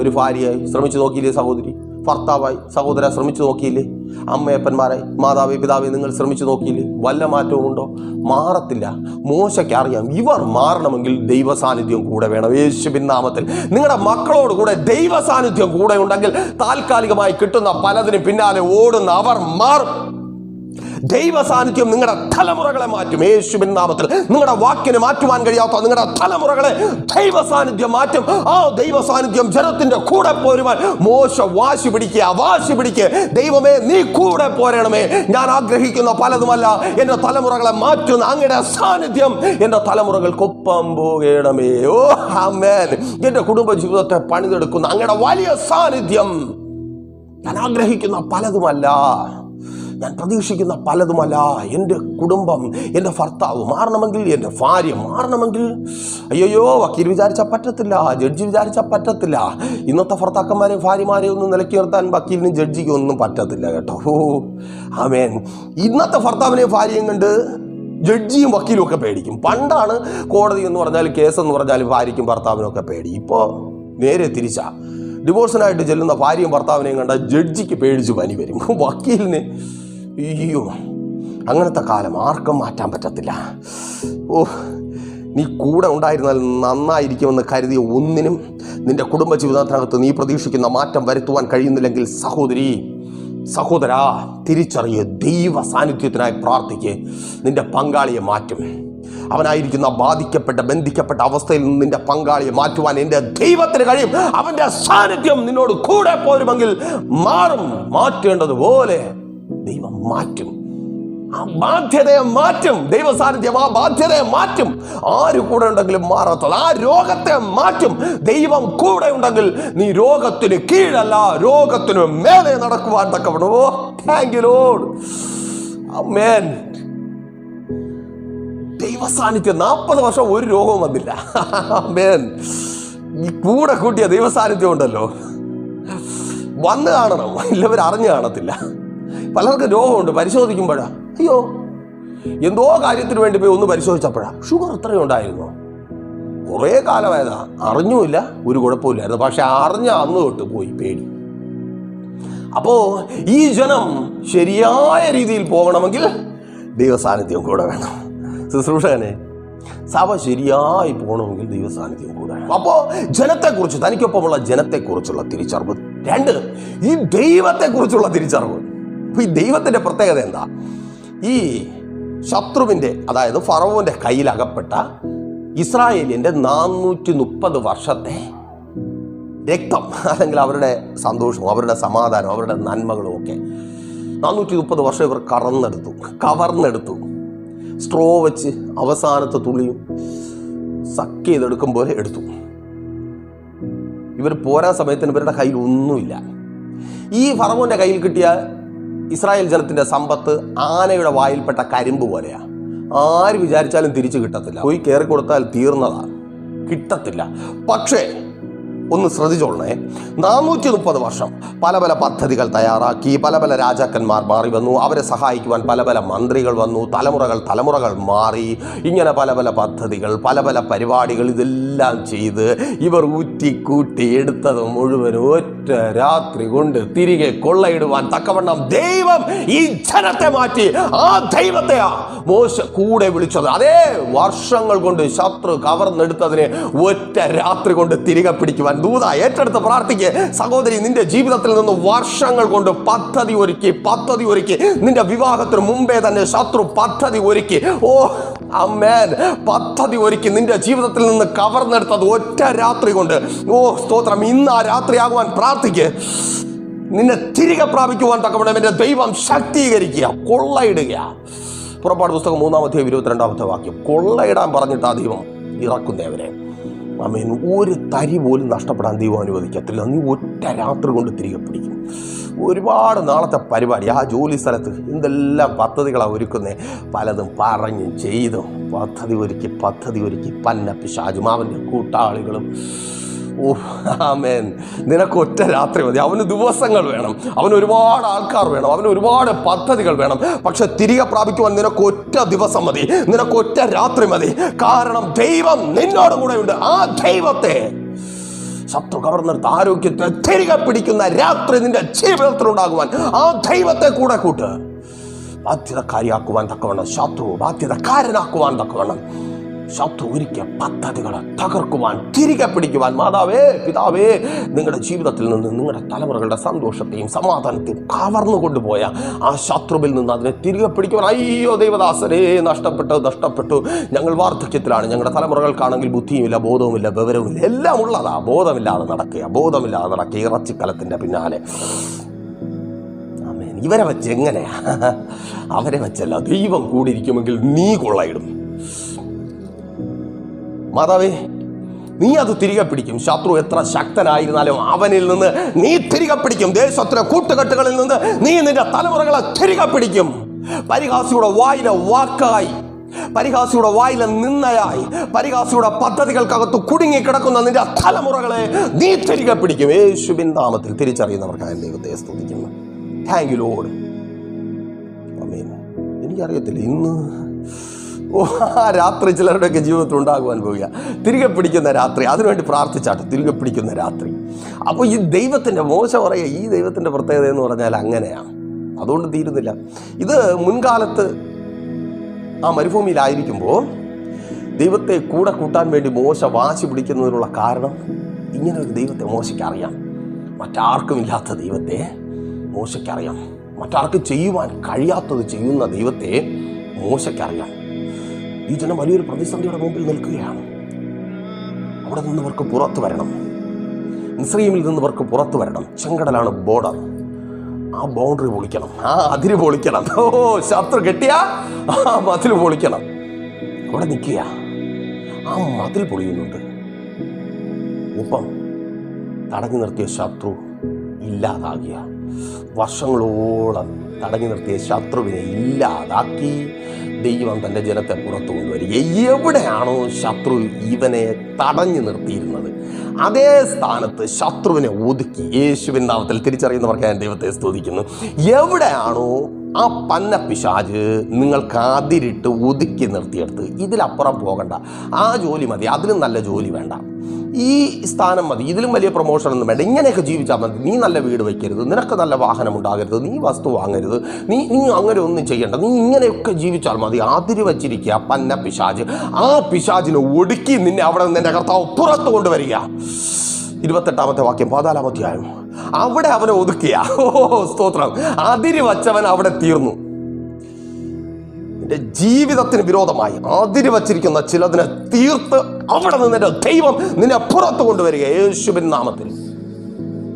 A: ഒരു ഭാര്യയായി ശ്രമിച്ചു നോക്കിയില്ലേ സഹോദരി? ഭർത്താവായി സഹോദര ശ്രമിച്ചു നോക്കിയില്ലേ? അമ്മയപ്പന്മാരെ മാതാവി പിതാവി നിങ്ങൾ ശ്രമിച്ചു നോക്കിയില്ലേ? വല്ല മാറ്റവും ഉണ്ടോ? മാറത്തില്ല. മോശയ്ക്ക് അറിയാം. ഇവർ മാറണമെങ്കിൽ ദൈവ സാന്നിധ്യം കൂടെ വേണം. യേശുവിൻ നാമത്തിൽ. നിങ്ങളുടെ മക്കളോട് കൂടെ ദൈവ സാന്നിധ്യം കൂടെ ഉണ്ടെങ്കിൽ താൽക്കാലികമായി കിട്ടുന്ന പലതിനും പിന്നാലെ ഓടുന്ന അവർ മാറും. ദൈവ സാന്നിധ്യം നിങ്ങളുടെ തലമുറകളെ മാറ്റും. യേശുവിൻ നാമത്തിൽ നിങ്ങളുടെ വാക്കിനെ മാറ്റുവാൻ കഴിയാത്ത നിങ്ങളുടെ തലമുറകളെ ദൈവ സാന്നിധ്യം മാറ്റും. ആ ദൈവ സാന്നിധ്യം ജനത്തിന്റെ കൂടെ പോരുവാൻ മോശ വാശി പിടിക്കുക വാശി പിടിക്കുക. ദൈവമേ നീ കൂടെ പോരണമേ. ഞാൻ ആഗ്രഹിക്കുന്ന പലതുമല്ല. എന്റെ തലമുറകളെ മാറ്റുന്ന അങ്ങയുടെ സാന്നിധ്യം എന്റെ തലമുറകൾക്കൊപ്പം പോകണമേ. ഓ ആമേൻ. എന്റെ കുടുംബ ജീവിതത്തെ പണിതെടുക്കുന്ന അങ്ങയുടെ വലിയ സാന്നിധ്യം ഞാൻ ആഗ്രഹിക്കുന്ന പലതുമല്ല. ഞാൻ പ്രതീക്ഷിക്കുന്ന പലതുമല്ല. എന്റെ കുടുംബം എന്റെ ഭർത്താവ് മാറണമെങ്കിൽ എന്റെ ഭാര്യ മാറണമെങ്കിൽ. അയ്യോ വക്കീൽ വിചാരിച്ചാൽ പറ്റത്തില്ല ജഡ്ജി വിചാരിച്ചാൽ പറ്റത്തില്ല. ഇന്നത്തെ ഭർത്താക്കന്മാരെയും ഭാര്യമാരെയും ഒന്നും നിലക്കി നിർത്താൻ വക്കീലിനും ജഡ്ജിക്കും ഒന്നും പറ്റത്തില്ല കേട്ടോ. ഓ ആമേൻ. ഇന്നത്തെ ഭർത്താവിനെയും ഭാര്യയും കണ്ട് ജഡ്ജിയും വക്കീലും ഒക്കെ പേടിക്കും. പണ്ടാണ് കോടതി എന്ന് പറഞ്ഞാൽ കേസ് എന്ന് പറഞ്ഞാൽ ഭാര്യയ്ക്കും ഭർത്താവിനും ഒക്കെ പേടി. ഇപ്പോൾ നേരെ തിരിച്ചാ. ഡിവോഴ്സിനായിട്ട് ചെല്ലുന്ന ഭാര്യയും ഭർത്താവിനെയും കണ്ട ജഡ്ജിക്ക് പേടിച്ച് പനി വരും. വക്കീലിന് അയ്യോ അങ്ങനത്തെ കാലം ആർക്കും മാറ്റാൻ പറ്റത്തില്ല. ഓ നീ കൂടെ ഉണ്ടായിരുന്നാൽ നന്നായിരിക്കുമെന്ന് കരുതിയ ഒന്നിനും നിന്റെ കുടുംബ ജീവിതത്തിനകത്ത് നീ പ്രതീക്ഷിക്കുന്ന മാറ്റം വരുത്തുവാൻ കഴിയുന്നില്ലെങ്കിൽ സഹോദരി സഹോദരാ തിരിച്ചറിയ ദൈവ സാന്നിധ്യത്തിനായി പ്രാർത്ഥിക്ക്. നിന്റെ പങ്കാളിയെ മാറ്റും. അവനായിരിക്കുന്ന ബാധിക്കപ്പെട്ട ബന്ധിക്കപ്പെട്ട അവസ്ഥയിൽ നിന്ന് നിന്റെ പങ്കാളിയെ മാറ്റുവാൻ എന്റെ ദൈവത്തിന് കഴിയും. അവന്റെ സാന്നിധ്യം നിന്നോട് കൂടെ പോരുമെങ്കിൽ മാറും. മാറ്റേണ്ടതുപോലെ മാറ്റും. ആ ബാധ്യതയെ മാറ്റും. ദൈവസാന്നിധ്യം ആ ബാധ്യതയെ മാറ്റും. ആര് കൂടെ ഉണ്ടെങ്കിലും മാറത്തുള്ളൂ ആ രോഗത്തെ മാറ്റും. ദൈവം കൂടെ ഉണ്ടെങ്കിൽ നീ രോഗത്തിന് കീഴല്ല രോഗത്തിന് മേലെ നടക്കുവാൻ തക്കവണോ താങ്ക് യു ലോഡ് അമ്മേൻ ദൈവ സാന്നിധ്യം നാൽപ്പത് വർഷം ഒരു രോഗവും വന്നില്ല. അമ്മേൻ ഈ കൂടെ കൂട്ടിയ ദൈവ സാന്നിധ്യം ഉണ്ടല്ലോ. വന്ന് കാണണം. എല്ലാവരും അറിഞ്ഞു കാണത്തില്ല. പലർക്കും രോഗമുണ്ട് പരിശോധിക്കുമ്പോഴാ. അയ്യോ എന്തോ കാര്യത്തിന് വേണ്ടി പോയി ഒന്ന് പരിശോധിച്ചപ്പോഴാ. ഷുഗർ ഇത്രയും ഉണ്ടായിരുന്നു? കുറേ കാലമായതാ. അറിഞ്ഞുമില്ല ഒരു കുഴപ്പമില്ലായിരുന്നു. പക്ഷെ അറിഞ്ഞ അന്ന് തൊട്ട് പോയി പേടി. അപ്പോ ഈ ജനം ശരിയായ രീതിയിൽ പോകണമെങ്കിൽ ദൈവസാന്നിധ്യം കൂടെ വേണം. ശുശ്രൂഷകനെ സഭ ശരിയായി പോകണമെങ്കിൽ ദൈവസാന്നിധ്യം കൂടെ വേണം. അപ്പോ ജനത്തെക്കുറിച്ച് തനിക്കൊപ്പമുള്ള ജനത്തെക്കുറിച്ചുള്ള തിരിച്ചറിവ്. രണ്ട് ഈ ദൈവത്തെക്കുറിച്ചുള്ള തിരിച്ചറിവ്. അപ്പൊ ഈ ദൈവത്തിന്റെ പ്രത്യേകത എന്താ? ഈ ശത്രുവിന്റെ അതായത് ഫറവോന്റെ കയ്യിലകപ്പെട്ട ഇസ്രായേലിന്റെ നാനൂറ്റി മുപ്പത് വർഷത്തെ രക്തം അല്ലെങ്കിൽ അവരുടെ സന്തോഷവും അവരുടെ സമാധാനവും അവരുടെ നന്മകളും ഒക്കെ നാനൂറ്റി മുപ്പത് വർഷം ഇവർ കറന്നെടുത്തു കവർന്നെടുത്തു. സ്ട്രോ വെച്ച് അവസാനത്തെ തുള്ളിയും സക്ക് ചെയ്തെടുക്കും പോലെ എടുത്തു. ഇവർ പോരാ സമയത്തിന് ഇവരുടെ കയ്യിൽ ഒന്നുമില്ല. ഈ ഫറവോന്റെ കയ്യിൽ കിട്ടിയ ഇസ്രായേൽ ജനത്തിന്റെ സമ്പത്ത് ആനയുടെ വായിൽപ്പെട്ട കരിമ്പ് പോലെയാ. ആര് വിചാരിച്ചാലും തിരിച്ചു കിട്ടത്തില്ല. പോയി കയറി കൊടുത്താൽ തീർന്നതാ. കിട്ടത്തില്ല. പക്ഷേ ഒന്ന് ശ്രദ്ധിച്ചോളണേ. നാനൂറ്റി മുപ്പത് വർഷം പല പല പദ്ധതികൾ തയ്യാറാക്കി പല പല രാജാക്കന്മാർ മാറി വന്നു. അവരെ സഹായിക്കുവാൻ പല പല മന്ത്രികൾ വന്നു തലമുറകൾ തലമുറകൾ മാറി. ഇങ്ങനെ പല പല പദ്ധതികൾ പല പല പരിപാടികൾ ഇതെല്ലാം ചെയ്ത് ഇവർ ഊറ്റിക്കൂട്ടി എടുത്തത് മുഴുവൻ ഒറ്റ രാത്രി കൊണ്ട് തിരികെ കൊള്ളയിടുവാൻ തക്കവണ്ണം ദൈവം ഈ ജനത്തെ മാറ്റി. ആ ദൈവത്തെ മോശ കൂടെ വിളിച്ചത്. അതേ വർഷങ്ങൾ കൊണ്ട് ശത്രു കവർന്നെടുത്തതിനെ ഒറ്റ രാത്രി കൊണ്ട് തിരികെ പിടിക്കുവാൻ ദൂത ഏറ്റെടുത്ത് പ്രാർത്ഥിക്ക്. സഹോദരി നിന്റെ ജീവിതത്തിൽ നിന്ന് വർഷങ്ങൾ കൊണ്ട് പദ്ധതി ഒരുക്കി പദ്ധതി ഒരുക്കി. നിന്റെ വിവാഹത്തിന് മുമ്പേ തന്നെ ശത്രു പദ്ധതി ഒരുക്കി. ഓ അമ്മേൻ പദ്ധതി ഒരുക്കി നിന്റെ ജീവിതത്തിൽ നിന്ന് കവർന്നെടുത്തത് ഒറ്റ രാത്രി കൊണ്ട്. ഓ സ്തോത്രം. ഇന്ന് ആ രാത്രിയാകുവാൻ പ്രാർത്ഥിക്ക്. നിന്നെ തിരികെ പ്രാപിക്കുവാൻ തക്കവണ്ണം എന്റെ ദൈവം ശക്തീകരിക്കുക കൊള്ളയിടുക. പുറപ്പാട് പുസ്തകം മൂന്നാമത്തെ ഇരുപത്തിരണ്ടാമത്തെ വാക്യം. കൊള്ളയിടാൻ പറഞ്ഞിട്ട് ആ ദൈവം ഇറക്കുന്നവരെ അമേൻ ഒരു തരി പോലും നഷ്ടപ്പെടാൻ ദൈവം അനുവദിക്കത്തില്ല. നീ ഒറ്റ രാത്രി കൊണ്ട് തിരികെ പിടിക്കും. ഒരുപാട് നാളത്തെ പരിപാടി ആ ജോലി സ്ഥലത്ത് എന്തെല്ലാം പദ്ധതികളാണ് ഒരുക്കുന്നത് പലതും പറഞ്ഞും ചെയ്തും പദ്ധതി ഒരുക്കി പദ്ധതി ഒരുക്കി പന്ന ഷാജുമാവന്റെ കൂട്ടാളികളും ഓ ആമേൻ. നിനക്ക് ഒറ്റ രാത്രി മതി. അവന് ദിവസങ്ങൾ വേണം. അവന് ഒരുപാട് ആൾക്കാർ വേണം. അവന് ഒരുപാട് പദ്ധതികൾ വേണം. പക്ഷെ തിരികെ പ്രാപിക്കുവാൻ നിനക്ക് ഒറ്റ ദിവസം മതി. നിനക്ക് ഒറ്റ രാത്രി മതി. കാരണം ദൈവം നിന്നോട് കൂടെ ഉണ്ട് ആ ദൈവത്തെ ശത്രു കവർന്ന ആരോഗ്യത്തെ തിരികെ പിടിക്കുന്ന രാത്രി നിന്റെ ജീവിതത്തിലുണ്ടാകുവാൻ ആ ദൈവത്തെ കൂടെ കൂട്ട്. ബാധ്യതക്കാരിയാക്കുവാൻ തക്കവണ്ണം ശത്രു ബാധ്യതക്കാരനാക്കുവാൻ തക്കവണ്ണം. ശത്രു ഒരുക്കിയ പദ്ധതികളെ തകർക്കുവാൻ തിരികെ പിടിക്കുവാൻ മാതാവേ പിതാവേ നിങ്ങളുടെ ജീവിതത്തിൽ നിന്ന് നിങ്ങളുടെ തലമുറകളുടെ സന്തോഷത്തെയും സമാധാനത്തെയും കവർന്നു കൊണ്ടുപോയ ആ ശത്രുവിൽ നിന്ന് അതിനെ തിരികെ പിടിക്കുവാൻ അയ്യോ ദൈവദാസരേ നഷ്ടപ്പെട്ടു നഷ്ടപ്പെട്ടു. ഞങ്ങൾ വാർദ്ധക്യത്തിലാണ്. ഞങ്ങളുടെ തലമുറകൾക്കാണെങ്കിൽ ബുദ്ധിയുമില്ല ബോധവുമില്ല വിവരവുമില്ല. എല്ലാം ഉള്ളതാ. ബോധമില്ലാതെ നടക്കുക. ബോധമില്ലാതെ നടക്കുക. ഇറച്ചിക്കലത്തിന്റെ പിന്നാലെ. ഇവരെ വെച്ച് എങ്ങനെയാ? അവരെ വെച്ചല്ല. ദൈവം കൂടിയിരിക്കുമെങ്കിൽ നീ കൊള്ളയിടും. മാതാവേ നീ അത് തിരികെ പിടിക്കും. ശത്രു എത്ര ശക്തനായിരുന്നാലും അവനിൽ നിന്ന് നീ തിരികെ പിടിക്കും. ദേശത്തിലെ കൂട്ടുകെട്ടുകളിൽ നിന്ന് നീ നിന്റെ തലമുറകളെ തിരികെ പിടിക്കും. പരിഹാസിയുടെ വായിലെ വാക്കായി പരിഹാസിയുടെ വായിലെ നിന്നയായി പരിഹാസിയുടെ പദ്ധതികൾക്കകത്ത് കുടുങ്ങിക്കിടക്കുന്ന നിന്റെ തലമുറകളെ നീ തിരികെ പിടിക്കും. യേശുവിൻ നാമത്തിൽ തിരിച്ചറിയുന്നവർക്കായി ദൈവത്തെ സ്തുതിക്കുന്നു. താങ്ക് യു ലോഡ് എനിക്കറിയത്തില്ല ഇന്ന് ആ രാത്രി ചിലരുടെയൊക്കെ ജീവിതത്തിൽ ഉണ്ടാകുവാൻ പോവുക തിരികെ പിടിക്കുന്ന രാത്രി അതിനുവേണ്ടി പ്രാർത്ഥിച്ചാട്ടെ തിരികെ പിടിക്കുന്ന രാത്രി. അപ്പോൾ ഈ ദൈവത്തിന്റെ മോശം പറയുക ഈ ദൈവത്തിന്റെ പ്രത്യേകത എന്ന് പറഞ്ഞാൽ അങ്ങനെയാണ് അതുകൊണ്ട് തീരുന്നില്ല. ഇത് മുൻകാലത്ത് ആ മരുഭൂമിയിലായിരിക്കുമ്പോൾ ദൈവത്തെ കൂടെ കൂട്ടാൻ വേണ്ടി മോശ വാശി പിടിക്കുന്നതിനുള്ള കാരണം ഇങ്ങനെ ഒരു ദൈവത്തെ മോശയ്ക്കറിയാം. മറ്റാർക്കും ഇല്ലാത്ത ദൈവത്തെ മോശയ്ക്കറിയാം. മറ്റാർക്കും ചെയ്യുവാൻ കഴിയാത്തത് ചെയ്യുന്ന ദൈവത്തെ മോശയ്ക്കറിയാം. ഈ ജനം വലിയൊരു പ്രതിസന്ധിയുടെ മുമ്പിൽ നിൽക്കുകയാണ്. അവിടെ നിന്നവർക്ക് പുറത്തു വരണം. മിസ്രൈമിൽ നിന്നവർക്ക് പുറത്തു വരണം. ചെങ്കടലാണ് ബോർഡർ. ആ ബൗണ്ടറി പൊളിക്കണം. ആ അതിര് പൊളിക്കണം. ഓ ശത്രു കെട്ടിയ? ആ മതിൽ പൊളിക്കണം. അവിടെ നിൽക്കുക. ആ മതിൽ പൊളിയുന്നുണ്ട്. ഒപ്പം തടഞ്ഞു നിർത്തിയ ശത്രു ഇല്ലാതാകിയ. വർഷങ്ങളോളം തടഞ്ഞു നിർത്തിയ ശത്രുവിനെ ഇല്ലാതാക്കി. ദൈവം തന്റെ ജനത്തെ പുറത്തു കൊണ്ടുവരിക എവിടെയാണോ ശത്രു ഇവനെ തടഞ്ഞു നിർത്തിയിരുന്നത് അതേ സ്ഥാനത്ത് ശത്രുവിനെ ഒതുക്കി യേശുവിൻ നാമത്തിൽ തിരിച്ചറിയുന്നവർക്ക് ഞാൻ ദൈവത്തെ സ്തുതിക്കുന്നു. എവിടെയാണോ ആ പന്ന പിശാജ് നിങ്ങൾക്ക് അതിരിട്ട് ഒതുക്കി നിർത്തിയെടുത്ത് ഇതിലപ്പുറം പോകണ്ട. ആ ജോലി മതി അതിലും നല്ല ജോലി വേണ്ട. ഈ സ്ഥാനം മതി ഇതിലും വലിയ പ്രൊമോഷൻ ഒന്നും വേണ്ട. ഇങ്ങനെയൊക്കെ ജീവിച്ചാൽ മതി. നീ നല്ല വീട് വയ്ക്കരുത് നിനക്ക് നല്ല വാഹനം ഉണ്ടാകരുത് നീ വസ്തു വാങ്ങരുത് നീ നീ അങ്ങനെ ഒന്നും ചെയ്യണ്ട. നീ ഇങ്ങനെയൊക്കെ ജീവിച്ചാൽ മതി. ആതിരി വച്ചിരിക്കുക പന്ന പിശാജ്. ആ പിശാജിനെ ഒടുക്കി നിന്നെ അവിടെ നിന്ന് കർത്താവ് പുറത്ത് കൊണ്ടുവരിക. ഇരുപത്തെട്ടാമത്തെ വാക്യം പതിനാലാമധ്യായം അവിടെ അവനെ ഒതുക്കിയ. ഓ സ്തോത്രം. അതിരി വച്ചവൻ അവിടെ തീർന്നു. നിന്റെ ജീവിതത്തിന് വിരോധമായി അതിര് വച്ചിരിക്കുന്ന ചിലതിനെ തീർത്ത് അവിടെ നിന്ന് ദൈവം നിന്നെ പുറത്തു കൊണ്ടുവരിക. യേശുവിൻ നാമത്തിൽ.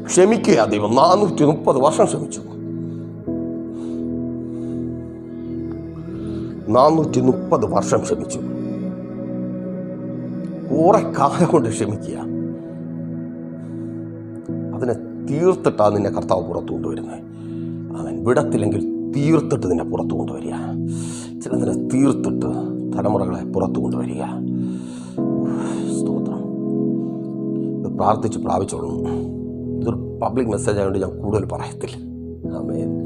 A: ക്ഷമിക്കുക ദൈവം. നാനൂറ്റി മുപ്പത് വർഷം ക്ഷമിച്ചു. നാനൂറ്റി മുപ്പത് വർഷം ക്ഷമിച്ചു. കുറെ കാലം കൊണ്ട് ക്ഷമിക്കുക. അതിനെ തീർത്തിട്ടാണ് നിന്നെ കർത്താവ് പുറത്തു കൊണ്ടുവരുന്നത്. അവൻ വിടത്തില്ലെങ്കിൽ തീർത്തിട്ട് നിന്നെ പുറത്തു കൊണ്ടുവരിക. ചിലതിനെ തീർത്തിട്ട് തലമുറകളെ പുറത്തു കൊണ്ടുവരിക. സ്തോത്രം. ഇത് പ്രാർത്ഥിച്ച് പ്രാപിച്ചോളൂ. ഇതൊരു പബ്ലിക് മെസ്സേജ് ആയതുകൊണ്ട് ഞാൻ കൂടുതൽ പറയത്തില്ല. ആമേൻ.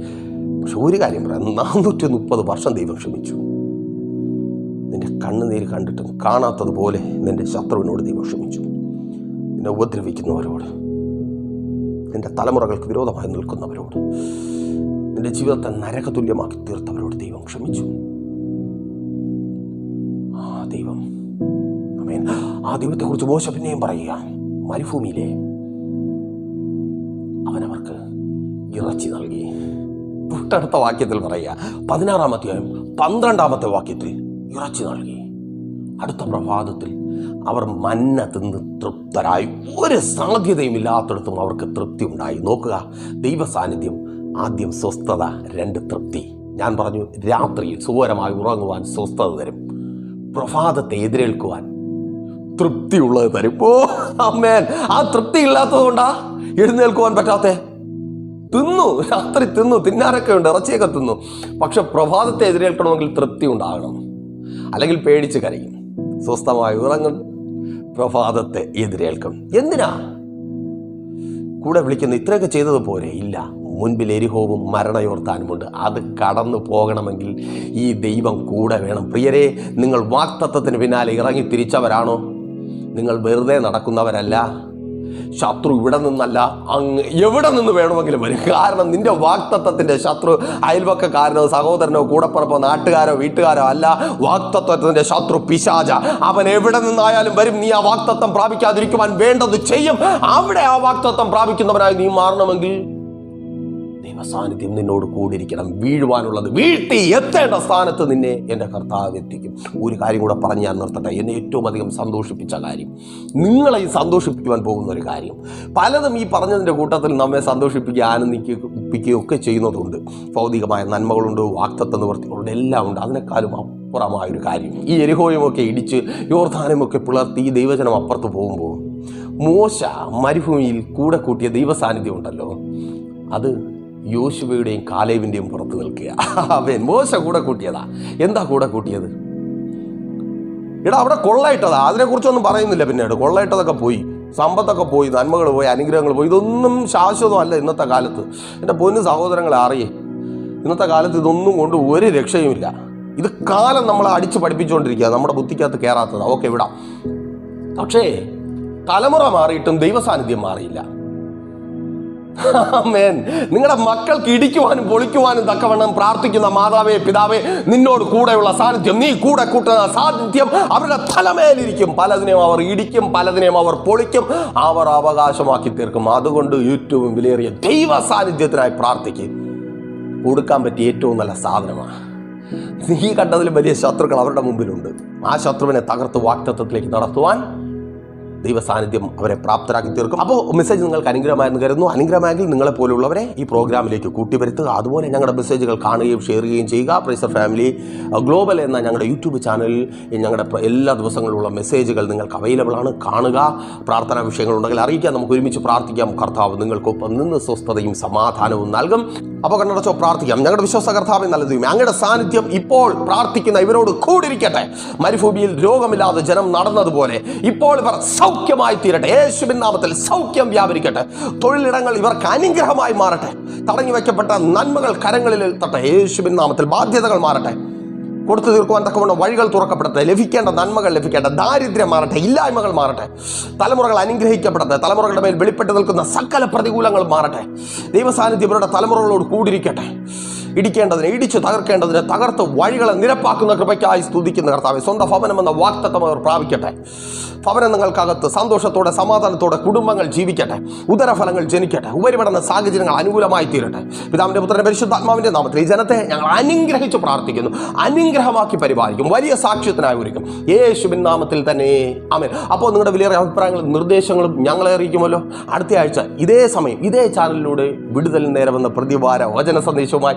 A: പക്ഷെ ഒരു കാര്യം പറയാം. നാനൂറ്റി മുപ്പത് വർഷം ദൈവം ക്ഷമിച്ചു. നിന്റെ കണ്ണുനീര് കണ്ടിട്ടും കാണാത്തതുപോലെ നിന്റെ ശത്രുവിനോട് ദൈവം ക്ഷമിച്ചു. നിന്നെ ഉപദ്രവിക്കുന്നവരോട് നിന്റെ തലമുറകൾക്ക് വിരോധമായി നിൽക്കുന്നവരോട് നിന്റെ ജീവിതത്തെ നരകതുല്യമാക്കി തീർത്തവരോട് ദൈവം ക്ഷമിച്ചു. ആ ദൈവത്തെക്കുറിച്ച് മോശ പിന്നെയും പറയുക. മരുഭൂമിയിലെ അവനവർക്ക് ഇറച്ചി നൽകി. തൊട്ടടുത്ത വാക്യത്തിൽ പറയുക. പതിനാറാമത്തെയും പന്ത്രണ്ടാമത്തെ വാക്യത്തിൽ ഇറച്ചി നൽകി. അടുത്ത പ്രഭാതത്തിൽ അവർ മന്ന തിന്ന് തൃപ്തരായി. ഒരു സാധ്യതയും ഇല്ലാത്തടത്തും അവർക്ക് തൃപ്തി ഉണ്ടായി. നോക്കുക ദൈവ സാന്നിധ്യം ആദ്യം സ്വസ്ഥത രണ്ട് തൃപ്തി. ഞാൻ പറഞ്ഞു രാത്രിയിൽ സുഖകരമായി ഉറങ്ങുവാൻ സ്വസ്ഥത തരും. പ്രഭാതത്തെ എതിരേൽക്കുവാൻ തൃപ്തിയുള്ളത് തരും. ഓ അമ്മേൻ ആ തൃപ്തി ഇല്ലാത്തത് കൊണ്ടാ എഴുന്നേൽക്കുവാൻ പറ്റാത്തേ? തിന്നു. രാത്രി തിന്നു. തിന്നാനൊക്കെ ഉണ്ട്. ഇറച്ചിയൊക്കെ തിന്നു. പക്ഷെ പ്രഭാതത്തെ എതിരേൽക്കണമെങ്കിൽ തൃപ്തി ഉണ്ടാകണം. അല്ലെങ്കിൽ പേടിച്ച് കരയും. സ്വസ്ഥമായി ഉറങ്ങും. പ്രഭാതത്തെ എതിരേൽക്കും. എന്തിനാ? കൂടെ വിളിക്കുന്ന ഇത്രയൊക്കെ ചെയ്തത് പോരെ? ഇല്ല. മുൻപിൽ എരിഹോവും മരണയോർത്താനുമുണ്ട്. അത് കടന്നു പോകണമെങ്കിൽ ഈ ദൈവം കൂടെ വേണം. പ്രിയരെ നിങ്ങൾ വാക്തത്വത്തിന് പിന്നാലെ ഇറങ്ങി തിരിച്ചവരാണോ? നിങ്ങൾ വെറുതെ നടക്കുന്നവരല്ല. ശത്രു ഇവിടെ നിന്നല്ല അങ്ങ് എവിടെ നിന്ന് വേണമെങ്കിലും വരും. കാരണം നിന്റെ വാക്തത്വത്തിന്റെ ശത്രു അയൽവക്കക്കാരനോ സഹോദരനോ കൂടപ്പുറപ്പോ നാട്ടുകാരോ വീട്ടുകാരോ അല്ല. വാക്തത്വത്തിന്റെ ശത്രു പിശാച അവൻ എവിടെ നിന്നായാലും വരും. നീ ആ വാക്തത്വം പ്രാപിക്കാതിരിക്കുവാൻ വേണ്ടത് ചെയ്യും. അവിടെ ആ വാക്തത്വം പ്രാപിക്കുന്നവനായി നീ മാറണമെങ്കിൽ ദൈവസാന്നിധ്യം നിന്നോട് കൂടിയിരിക്കണം. വീഴുവാനുള്ളത് വീഴ്ത്തി എത്തേണ്ട സ്ഥാനത്ത് നിന്നെ എന്റെ കർത്താവ് എത്തിക്കും. ഒരു കാര്യം കൂടെ പറഞ്ഞു ഞാൻ നിർത്തട്ടെ. എന്നെ ഏറ്റവും അധികം സന്തോഷിപ്പിച്ച കാര്യം നിങ്ങളെ ഈ സന്തോഷിപ്പിക്കുവാൻ പോകുന്ന ഒരു കാര്യം. പലതും ഈ പറഞ്ഞതിന്റെ കൂട്ടത്തിൽ നമ്മെ സന്തോഷിപ്പിക്കുക ആനന്ദിക്കുകയും ഒക്കെ ചെയ്യുന്നതുണ്ട്. ഭൗതികമായ നന്മകളുണ്ട് വാക്തത്വ നിവൃത്തികളുണ്ട് എല്ലാം ഉണ്ട്. അതിനേക്കാളും അപ്പുറമായ ഒരു കാര്യം ഈ എരിഹോയുമൊക്കെ ഇടിച്ച് യോർധാനുമൊക്കെ പിളർത്തി ഈ ദൈവജനം അപ്പുറത്ത് പോകുമ്പോൾ മോശ മരുഭൂമിയിൽ കൂടെ കൂട്ടിയ ദൈവസാന്നിധ്യം ഉണ്ടല്ലോ. അത് യോശുവയുടെയും കാലേവിന്റെയും പുറത്ത് നിൽക്കുക. അവൻ മോശ കൂടെ കൂട്ടിയതാ. എന്താ കൂടെ കൂട്ടിയത്? എടാ അവിടെ കൊള്ളയിട്ടതാ. അതിനെക്കുറിച്ചൊന്നും പറയുന്നില്ല പിന്നീട് കൊള്ളയിട്ടതൊക്കെ പോയി. സമ്പത്തൊക്കെ പോയി നന്മകൾ പോയി അനുഗ്രഹങ്ങൾ പോയി. ഇതൊന്നും ശാശ്വതമല്ല ഇന്നത്തെ കാലത്ത്. എന്റെ പൊന്നു സഹോദരങ്ങളെ അറിയേ ഇന്നത്തെ കാലത്ത് ഇതൊന്നും കൊണ്ട് ഒരു രക്ഷയുമില്ല. ഇത് കാലം നമ്മളെ അടിച്ച് പഠിപ്പിച്ചുകൊണ്ടിരിക്കുക. നമ്മുടെ ബുദ്ധിക്കകത്ത് കയറാത്തതാണ് ഓക്കെ വിടാം. പക്ഷേ തലമുറ മാറിയിട്ടും ദൈവസാന്നിധ്യം മാറിയില്ല. ആമേൻ. നിങ്ങളുടെ മക്കൾക്ക് ഇടിക്കുവാനും പൊളിക്കുവാനും തക്കവണ്ണം പ്രാർത്ഥിക്കുന്ന മാതാവേ പിതാവേ നിന്നോട് കൂടെയുള്ള സാന്നിധ്യം നീ കൂടെ കൂട്ടുന്ന സാന്നിധ്യം അവരുടെ തലമേലിരിക്കും. പലതിനെയും അവർ ഇടിക്കും പലതിനെയും അവർ പൊളിക്കും അവർ അവകാശമാക്കി തീർക്കും. അതുകൊണ്ട് ഏറ്റവും വിലയേറിയ ദൈവ സാന്നിധ്യത്തിനായി പ്രാർത്ഥിക്കും. കൊടുക്കാൻ പറ്റിയ ഏറ്റവും നല്ല സാധനമാണ്. നീ കണ്ടതിലും വലിയ ശത്രുക്കൾ അവരുടെ മുമ്പിലുണ്ട്. ആ ശത്രുവിനെ തകർത്ത് വാക്തത്വത്തിലേക്ക് നടത്തുവാൻ ദൈവ സാന്നിധ്യം അവരെ പ്രാപ്തരാക്കി തീർക്കും. അപ്പോൾ മെസ്സേജ് നിങ്ങൾക്ക് അനുഗ്രഹമായെന്ന് കരുതുന്നു. അനുഗ്രഹമായെങ്കിൽ നിങ്ങളെ പോലുള്ളവരെ ഈ പ്രോഗ്രാമിലേക്ക് കൂട്ടി കൂട്ടിവരുത്തുക. അതുപോലെ ഞങ്ങളുടെ മെസ്സേജുകൾ കാണുകയും ഷെയർ ചെയ്യുകയും ചെയ്യുക. പ്രൈസർ ഫാമിലി ഗ്ലോബൽ എന്ന ഞങ്ങളുടെ യൂട്യൂബ് ചാനലിൽ ഞങ്ങളുടെ എല്ലാ ദിവസങ്ങളിലുള്ള മെസ്സേജുകൾ നിങ്ങൾക്ക് അവൈലബിൾ ആണ്. കാണുക. പ്രാർത്ഥനാ വിഷയങ്ങൾ ഉണ്ടെങ്കിൽ അറിയിക്കാം. നമുക്ക് ഒരുമിച്ച് പ്രാർത്ഥിക്കാം. കർത്താവ് നിങ്ങൾക്കൊപ്പം നിന്ന് സ്വസ്ഥതയും സമാധാനവും നൽകും. അപ്പോൾ കണ്ണടച്ചോ പ്രാർത്ഥിക്കാം. ഞങ്ങളുടെ വിശ്വാസ കർത്താവ് നല്ല ദൈവം അങ്ങയുടെ സാന്നിധ്യം ഇപ്പോൾ പ്രാർത്ഥിക്കുന്ന ഇവരോട് കൂടിരിക്കട്ടെ മരുഭൂമിയിൽ രോഗമില്ലാതെ ജനം നടന്നതുപോലെ ഇപ്പോൾ ഇവർ സൗഖ്യമായി തീരട്ടെ. യേശുവിൻ നാമത്തിൽ സൗഖ്യം വ്യാപരിക്കട്ടെ. തൊഴിലിടങ്ങൾ ഇവർക്ക് അനുഗ്രഹമായി മാറട്ടെ. തടഞ്ഞു വെക്കപ്പെട്ട നന്മകൾ കരങ്ങളിൽ എത്തട്ടെ യേശുവിൻ നാമത്തിൽ ബാധ്യതകൾ മാറട്ടെ. കൊടുത്തു തീർക്കുവാൻ തക്കവണ്ണം വഴികൾ തുറക്കപ്പെടട്ടെ. ലഭിക്കേണ്ട നന്മകൾ ലഭിക്കേണ്ട ദാരിദ്ര്യം മാറട്ടെ. ഇല്ലായ്മകൾ മാറട്ടെ. തലമുറകൾ അനുഗ്രഹിക്കപ്പെടട്ടെ. തലമുറകളുടെ മേൽ വെളിപ്പെട്ട് നിൽക്കുന്ന സകല പ്രതികൂലങ്ങൾ മാറട്ടെ. ദൈവസാന്നിധ്യം ഇവരുടെ തലമുറകളോട് കൂടിരിക്കട്ടെ ഇടിക്കേണ്ടതിന് ഇടിച്ചു തകർക്കേണ്ടതിനെ തകർത്ത് വഴികളെ നിരപ്പാക്കുന്ന കൃപയ്ക്കായി സ്തുതിക്കുന്ന കർത്താവ് സ്വന്തം ഭവനം എന്ന വാക്തത്വം അവർ പ്രാപിക്കട്ടെ. ഭവനം നിങ്ങൾക്കകത്ത് സന്തോഷത്തോടെ സമാധാനത്തോടെ കുടുംബങ്ങൾ ജീവിക്കട്ടെ ഉദരഫലങ്ങൾ ജനിക്കട്ടെ ഉപരിപഠന സാഹചര്യങ്ങൾ അനുകൂലമായി തീരട്ടെ. പിതാവിന്റെ പുത്രന്റെ പരിശുദ്ധാത്മാവിന്റെ നാമത്തിൽ ഈ ജനത്തെ ഞങ്ങൾ അനുഗ്രഹിച്ച് പ്രാർത്ഥിക്കുന്നു. അനുഗ്രഹമാക്കി പരിപാലിക്കും. വലിയ സാക്ഷ്യത്തിനായി ഒരുക്കും. യേശുവിൻ നാമത്തിൽ തന്നെ. ആമേൻ. അപ്പോൾ നിങ്ങളുടെ വിലയേറിയ അഭിപ്രായങ്ങളും നിർദ്ദേശങ്ങളും ഞങ്ങളെ അറിയിക്കുമല്ലോ. അടുത്ത ആഴ്ച ഇതേ സമയം ഇതേ ചാനലിലൂടെ വിടുതൽ നേരമെന്ന പ്രതിവാര വചന സന്ദേശവുമായി